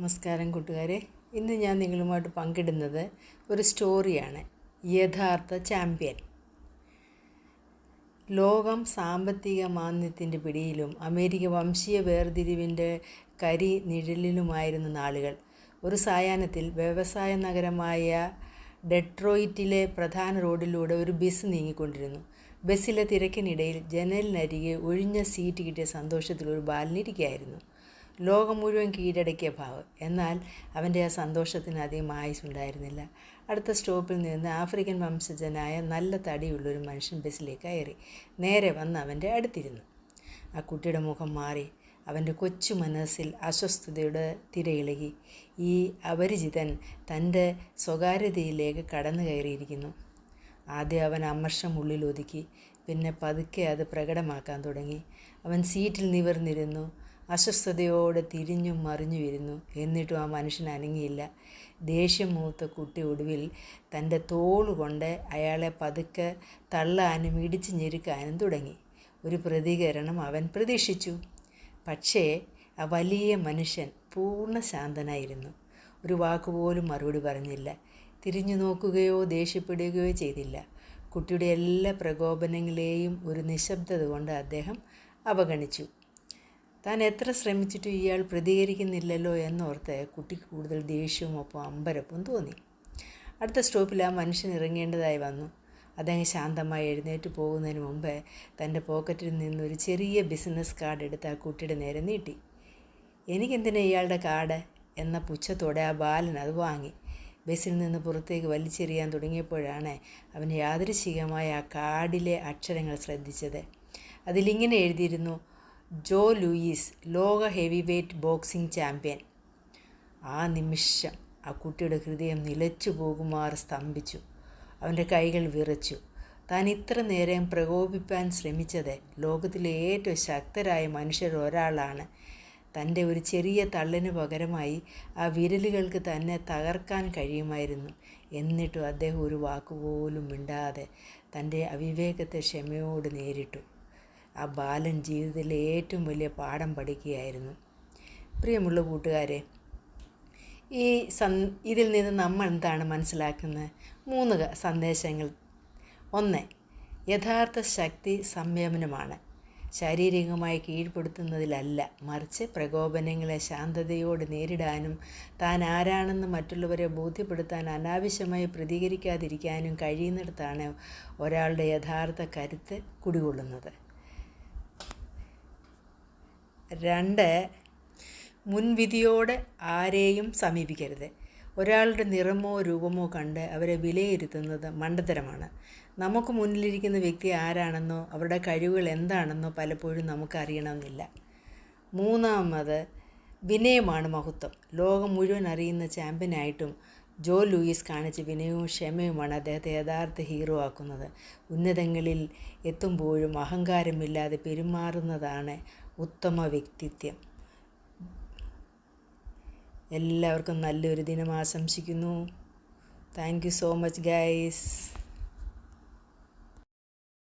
നമസ്കാരം കൂട്ടുകാരെ. ഇന്ന് ഞാൻ നിങ്ങളുമായിട്ട് പങ്കിടുന്നത് ഒരു സ്റ്റോറിയാണ്. യഥാർത്ഥ ചാമ്പ്യൻ. ലോകം സാമ്പത്തിക മാന്ദ്യത്തിന്റെ പിടിയിലും അമേരിക്ക വംശീയ വേർതിരിവിന്റെ കരി നിഴലിലുമായിരുന്ന നാളുകൾ. ഒരു സായാഹ്നത്തിൽ വ്യവസായ നഗരമായ ഡെട്രോയിറ്റിലെ പ്രധാന റോഡിലൂടെ ഒരു ബസ് നീങ്ങിക്കൊണ്ടിരുന്നു. ബസ്സിലെ തിരക്കിനിടയിൽ ജനലിനരികെ ഒഴിഞ്ഞ സീറ്റ് കിട്ടിയ സന്തോഷത്തിൽ ഒരു ബാലനിരിക്കുകയായിരുന്നു ലോകം മുഴുവൻ കീഴടക്കിയ ഭാവം. എന്നാൽ അവന്റെ ആ സന്തോഷത്തിന് അധികം ആയുസുണ്ടായിരുന്നില്ല. അടുത്ത സ്റ്റോപ്പിൽ നിന്ന് ആഫ്രിക്കൻ വംശജനായ നല്ല തടിയുള്ളൊരു മനുഷ്യൻ ബസ്സിലേക്ക് കയറി. നേരെ വന്ന് അവന്റെ അടുത്തിരുന്നു. ആ കുട്ടിയുടെ മുഖം മാറി. അവന്റെ കൊച്ചു മനസ്സിൽ അസ്വസ്ഥതയുടെ തിരയിളകി. ഈ അപരിചിതൻ തന്റെ സ്വകാര്യതയിലേക്ക് കടന്നു കയറിയിരിക്കുന്നു. ആദ്യം അവൻ അമർഷം ഉള്ളിൽ ഒതുക്കി. പിന്നെ പതുക്കെ അത് പ്രകടമാക്കാൻ തുടങ്ങി. അവൻ സീറ്റിൽ നിവർന്നിരുന്നു. അസ്വസ്ഥതയോടെ തിരിഞ്ഞും മറിഞ്ഞു വരുന്നു എന്നിട്ടും ആ മനുഷ്യൻ അനങ്ങിയില്ല. ദേഷ്യം മൂത്ത കുട്ടി ഒടുവിൽ തന്റെ തോളുകൊണ്ട് അയാളെ പതുക്കെ തള്ളാനും ഇടിച്ചു ഞെരുക്കാനും തുടങ്ങി. ഒരു പ്രതികരണം അവൻ പ്രതീക്ഷിച്ചു. പക്ഷേ ആ വലിയ മനുഷ്യൻ പൂർണ ശാന്തനായിരുന്നു. ഒരു വാക്കുപോലും മറുപടി പറഞ്ഞില്ല. തിരിഞ്ഞു നോക്കുകയോ ദേഷ്യപ്പെടുകയോ ചെയ്തില്ല. കുട്ടിയുടെ എല്ലാ പ്രകോപനങ്ങളെയും ഒരു നിശബ്ദത കൊണ്ട് അദ്ദേഹം അവഗണിച്ചു. താൻ എത്ര ശ്രമിച്ചിട്ടും ഇയാൾ പ്രതികരിക്കുന്നില്ലല്ലോ എന്നോർത്ത് കുട്ടിക്ക് കൂടുതൽ ദേഷ്യവും ഒപ്പം അമ്പരപ്പും തോന്നി. അടുത്ത സ്റ്റോപ്പിൽ ആ മനുഷ്യൻ ഇറങ്ങേണ്ടതായി വന്നു. അദ്ദേഹം ശാന്തമായി എഴുന്നേറ്റ് പോകുന്നതിന് മുമ്പ് തന്റെ പോക്കറ്റിൽ നിന്ന് ഒരു ചെറിയ ബിസിനസ് കാർഡ് എടുത്ത് ആ കുട്ടിയുടെ നേരെ നീട്ടി. എനിക്കെന്തിനാ ഇയാളുടെ കാർഡ്? എന്ന പുച്ഛത്തോടെ ആ ബാലൻ അത് വാങ്ങി. ബസ്സിൽ നിന്ന് പുറത്തേക്ക് വലിച്ചെറിയാൻ തുടങ്ങിയപ്പോഴാണ് അവൻ യാദൃശികമായ ആ കാർഡിലെ അക്ഷരങ്ങൾ ശ്രദ്ധിച്ചത്. അതിലിങ്ങനെ എഴുതിയിരുന്നു ജോ ലൂയിസ് ലോക ഹെവി വെയ്റ്റ് ബോക്സിംഗ് ചാമ്പ്യൻ. ആ നിമിഷം ആ കുട്ടിയുടെ ഹൃദയം നിലച്ചു പോകുമാർ സ്തംഭിച്ചു. അവന്റെ കൈകൾ വിറച്ചു. താൻ ഇത്ര നേരം പ്രകോപിപ്പാൻ ശ്രമിച്ചത് ലോകത്തിലെ ഏറ്റവും ശക്തരായ മനുഷ്യർ ഒരാളാണ്. തന്റെ ഒരു ചെറിയ തള്ളിന് പകരമായി ആ വിരലുകൾക്ക് തന്നെ തകർക്കാൻ കഴിയുമായിരുന്നു. എന്നിട്ടും അദ്ദേഹം ഒരു വാക്കുപോലും മിണ്ടാതെ തന്റെ അവിവേകത്തെ ക്ഷമയോട് നേരിട്ടു. ആ ബാലൻ ജീവിതത്തിലെ ഏറ്റവും വലിയ പാഠം പഠിക്കുകയായിരുന്നു. പ്രിയമുള്ള കൂട്ടുകാരെ ഈ സന് ഇതിൽ നിന്ന് നമ്മൾ എന്താണ് മനസ്സിലാക്കുന്നത്? മൂന്ന് സന്ദേശങ്ങൾ. ഒന്ന് യഥാർത്ഥ ശക്തി സംയമനമാണ്. ശാരീരികമായി കീഴ്പ്പെടുത്തുന്നതിലല്ല മറിച്ച് പ്രകോപനങ്ങളെ ശാന്തതയോട് നേരിടാനും താൻ ആരാണെന്ന് മറ്റുള്ളവരെ ബോധ്യപ്പെടുത്താൻ അനാവശ്യമായി പ്രതികരിക്കാതിരിക്കാനും കഴിയുന്നിടത്താണ് ഒരാളുടെ യഥാർത്ഥ കരുത്ത് കുടികൊള്ളുന്നത്. രണ്ട് മുൻവിധിയോടെ ആരെയും സമീപിക്കരുത്. ഒരാളുടെ നിറമോ രൂപമോ കണ്ട് അവരെ വിലയിരുത്തുന്നത് മണ്ടത്തരമാണ്. നമുക്ക് മുന്നിലിരിക്കുന്ന വ്യക്തി ആരാണെന്നോ അവരുടെ കഴിവുകൾ എന്താണെന്നോ പലപ്പോഴും നമുക്ക് അറിയണമെന്നില്ല. മൂന്നാമത് വിനയമാണ് മഹത്വം. ലോകം മുഴുവൻ അറിയുന്ന ചാമ്പ്യനായിട്ടും ജോ ലൂയിസ് കാണിച്ച വിനയവും ക്ഷമയുമാണ് അദ്ദേഹത്തെ യഥാർത്ഥ ഹീറോ ആക്കുന്നത്. ഉന്നതങ്ങളിൽ എത്തുമ്പോഴും അഹങ്കാരമില്ലാതെ പെരുമാറുന്നതാണ് ഉത്തമ വ്യക്തിത്വം. എല്ലാവർക്കും നല്ലൊരു ദിനം ആശംസിക്കുന്നു. Thank you so much guys